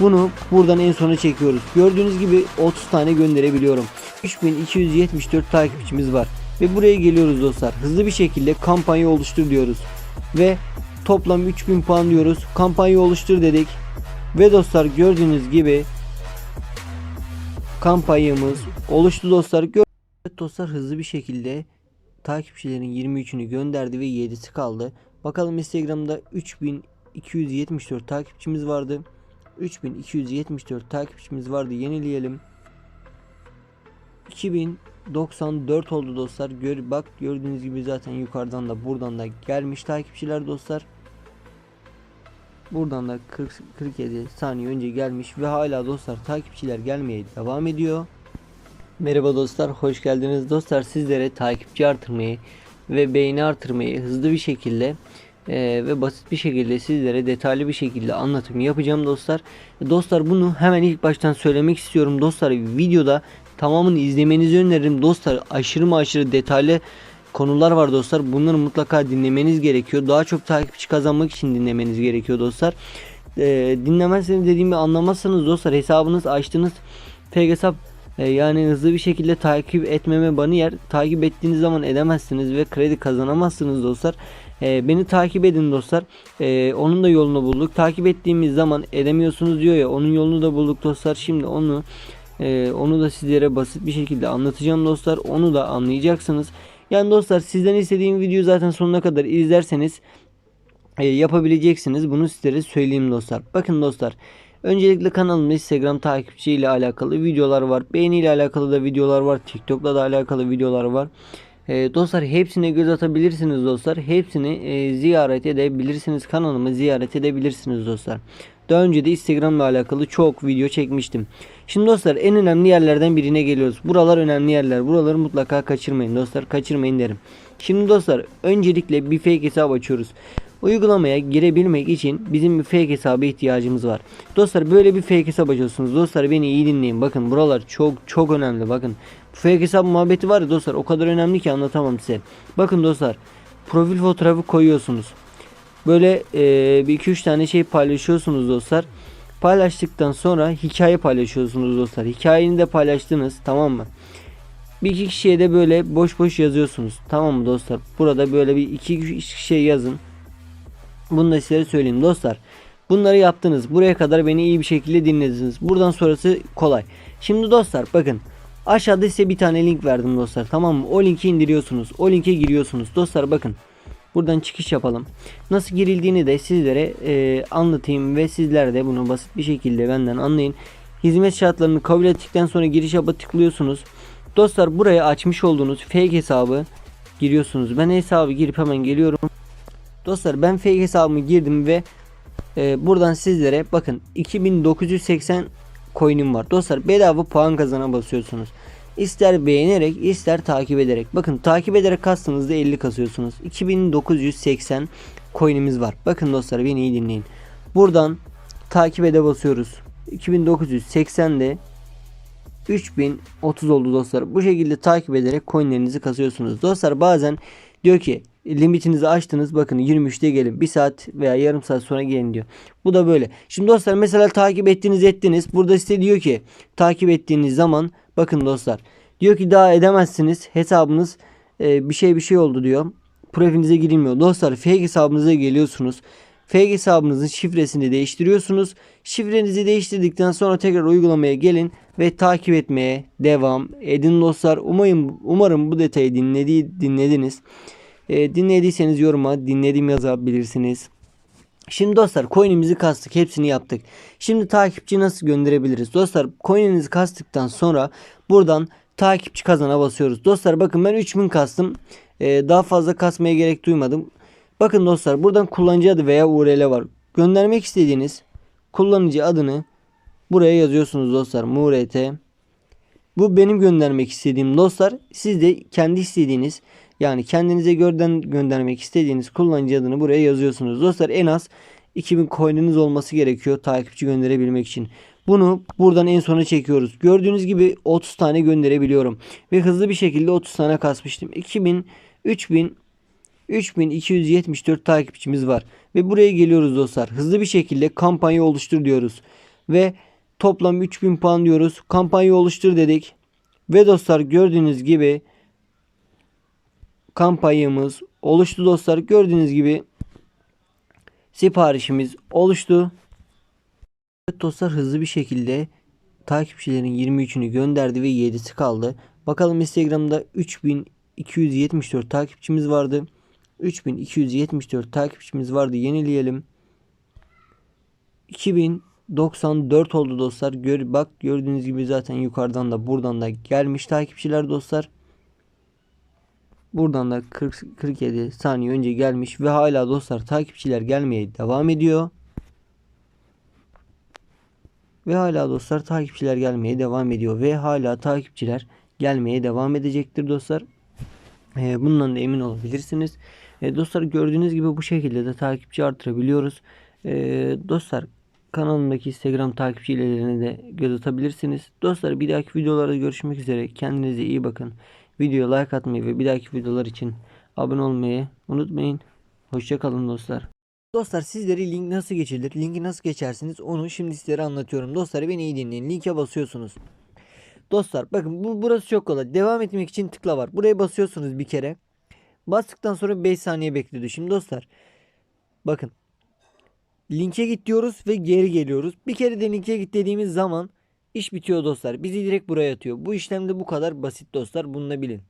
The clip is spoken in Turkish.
Bunu buradan en sona çekiyoruz. Gördüğünüz gibi 30 tane gönderebiliyorum. 3274 takipçimiz var. Ve buraya geliyoruz dostlar. Hızlı bir şekilde kampanya oluştur diyoruz. Ve toplam 3000 puan diyoruz. Kampanya oluştur dedik. Ve dostlar gördüğünüz gibi kampanyamız oluştu dostlar. Gör Evet dostlar hızlı bir şekilde takipçilerin 23'ünü gönderdi ve 7'si kaldı. Bakalım Instagram'da 3274 takipçimiz vardı. 3274 takipçimiz vardı. Yenileyelim. 2094 oldu dostlar. Gör, bak gördüğünüz gibi zaten yukarıdan da buradan da gelmiş takipçiler dostlar. Buradan da 40, 47 saniye önce gelmiş ve hala dostlar takipçiler gelmeye devam ediyor. Merhaba dostlar, hoş geldiniz. Dostlar sizlere takipçi artırmayı ve beğeni artırmayı hızlı bir şekilde e, ve basit bir şekilde sizlere detaylı bir şekilde anlatım yapacağım dostlar. Dostlar bunu hemen ilk baştan söylemek istiyorum. Dostlar videoda tamamını izlemenizi öneririm. Dostlar aşırı mı aşırı detaylı konular var dostlar. Bunları mutlaka dinlemeniz gerekiyor. Daha çok takipçi kazanmak için dinlemeniz gerekiyor dostlar. E, dinlemezseniz dediğimi anlamazsanız dostlar hesabınız açtınız. Fake hesap e, yani hızlı bir şekilde takip etmeme banı yer. Takip ettiğiniz zaman edemezsiniz ve kredi kazanamazsınız dostlar. E, beni takip edin dostlar. E, onun da yolunu bulduk. Takip ettiğimiz zaman edemiyorsunuz diyor ya. Onun yolunu da bulduk dostlar. Şimdi onu e, onu da sizlere basit bir şekilde anlatacağım dostlar. Onu da anlayacaksınız. Yani dostlar sizden istediğim videoyu zaten sonuna kadar izlerseniz e, yapabileceksiniz. Bunu sizlere söyleyeyim dostlar. Bakın dostlar. Öncelikle kanalımda Instagram takipçi ile alakalı videolar var. Beğeni ile alakalı da videolar var. TikTok'la da alakalı videolar var. E, dostlar hepsine göz atabilirsiniz dostlar. Hepsini e, ziyaret edebilirsiniz. Kanalımı ziyaret edebilirsiniz dostlar. Daha önce de Instagram ile alakalı çok video çekmiştim. Şimdi dostlar en önemli yerlerden birine geliyoruz. Buralar önemli yerler. Buraları mutlaka kaçırmayın dostlar. Kaçırmayın derim. Şimdi dostlar öncelikle bir fake hesap açıyoruz. Uygulamaya girebilmek için bizim bir fake hesaba ihtiyacımız var. Dostlar böyle bir fake hesap açıyorsunuz. Dostlar beni iyi dinleyin. Bakın buralar çok çok önemli. Bakın fake hesap muhabbeti var ya dostlar o kadar önemli ki anlatamam size. Bakın dostlar profil fotoğrafı koyuyorsunuz. Böyle e, bir iki üç tane şey paylaşıyorsunuz dostlar. Paylaştıktan sonra hikaye paylaşıyorsunuz dostlar. Hikayeni de paylaştınız tamam mı? Bir iki kişiye de böyle boş boş yazıyorsunuz. Tamam mı dostlar? Burada böyle bir iki üç şey yazın. Bunu da sizlere söyleyeyim dostlar. Bunları yaptınız. Buraya kadar beni iyi bir şekilde dinlediniz. Buradan sonrası kolay. Şimdi dostlar bakın. Aşağıda size bir tane link verdim dostlar. Tamam mı? O linki indiriyorsunuz. O linke giriyorsunuz. Dostlar bakın. Buradan çıkış yapalım. Nasıl girildiğini de sizlere e, anlatayım ve sizler de bunu basit bir şekilde benden anlayın. Hizmet şartlarını kabul ettikten sonra giriş yapa tıklıyorsunuz. Dostlar buraya açmış olduğunuz fake hesabı giriyorsunuz. Ben hesabı girip hemen geliyorum. Dostlar ben fake hesabımı girdim ve e, buradan sizlere bakın 2980 coin'im var. Dostlar bedava puan kazana basıyorsunuz. İster beğenerek ister takip ederek. Bakın takip ederek kastığınızda 50 kasıyorsunuz. 2980 coin'imiz var. Bakın dostlar beni iyi dinleyin. Buradan takip ede basıyoruz. 2980'de 3030 oldu dostlar. Bu şekilde takip ederek coinlerinizi kasıyorsunuz. Dostlar bazen diyor ki limitinizi açtınız bakın 23'te gelin 1 saat veya yarım saat sonra gelin diyor. Bu da böyle. Şimdi dostlar mesela takip ettiniz ettiniz. Burada size diyor ki takip ettiğiniz zaman bakın dostlar diyor ki daha edemezsiniz hesabınız e, bir şey bir şey oldu diyor. Profilinize girilmiyor. Dostlar fake hesabınıza geliyorsunuz. Fake hesabınızın şifresini değiştiriyorsunuz. Şifrenizi değiştirdikten sonra tekrar uygulamaya gelin ve takip etmeye devam edin dostlar. Umarım umarım bu detayı dinledi, dinlediniz. E, dinlediyseniz yoruma dinledim yazabilirsiniz. Şimdi dostlar coin'imizi kastık. Hepsini yaptık. Şimdi takipçi nasıl gönderebiliriz? Dostlar coin'inizi kastıktan sonra buradan takipçi kazana basıyoruz. Dostlar bakın ben 3000 kastım. E, daha fazla kasmaya gerek duymadım. Bakın dostlar buradan kullanıcı adı veya URL var. Göndermek istediğiniz kullanıcı adını buraya yazıyorsunuz dostlar. MURT. Bu benim göndermek istediğim dostlar. Siz de kendi istediğiniz yani kendinize görden göndermek istediğiniz kullanıcı adını buraya yazıyorsunuz. Dostlar en az 2000 coin'iniz olması gerekiyor takipçi gönderebilmek için. Bunu buradan en sona çekiyoruz. Gördüğünüz gibi 30 tane gönderebiliyorum. Ve hızlı bir şekilde 30 tane kasmıştım. 2000, 3000, 3274 takipçimiz var. Ve buraya geliyoruz dostlar. Hızlı bir şekilde kampanya oluştur diyoruz. ve toplam 3000 puan diyoruz. Kampanya oluştur dedik. Ve dostlar gördüğünüz gibi kampanyamız oluştu dostlar. Gördüğünüz gibi siparişimiz oluştu. Evet dostlar hızlı bir şekilde takipçilerin 23'ünü gönderdi ve 7'si kaldı. Bakalım Instagram'da 3274 takipçimiz vardı. 3274 takipçimiz vardı. Yenileyelim. 2094 oldu dostlar. Gör, bak gördüğünüz gibi zaten yukarıdan da buradan da gelmiş takipçiler dostlar. Buradan da 40, 47 saniye önce gelmiş ve hala dostlar takipçiler gelmeye devam ediyor. Ve hala dostlar takipçiler gelmeye devam ediyor ve hala takipçiler gelmeye devam edecektir dostlar. Ee, bundan da emin olabilirsiniz. Ee, dostlar gördüğünüz gibi bu şekilde de takipçi artırabiliyoruz. Ee, dostlar kanalımdaki Instagram takipçi ilerlerine de göz atabilirsiniz. Dostlar bir dahaki videolarda görüşmek üzere. Kendinize iyi bakın. Videoya like atmayı ve bir dahaki videolar için abone olmayı unutmayın. Hoşçakalın dostlar. Dostlar sizlere link nasıl geçilir? Linki nasıl geçersiniz? Onu şimdi sizlere anlatıyorum. Dostlar beni iyi dinleyin. Linke basıyorsunuz. Dostlar bakın bu burası çok kolay. Devam etmek için tıkla var. Buraya basıyorsunuz bir kere. Bastıktan sonra 5 saniye bekliyordu. Şimdi dostlar bakın linke git diyoruz ve geri geliyoruz. Bir kere de linke git dediğimiz zaman iş bitiyor dostlar. Bizi direkt buraya atıyor. Bu işlemde bu kadar basit dostlar. Bunu da bilin.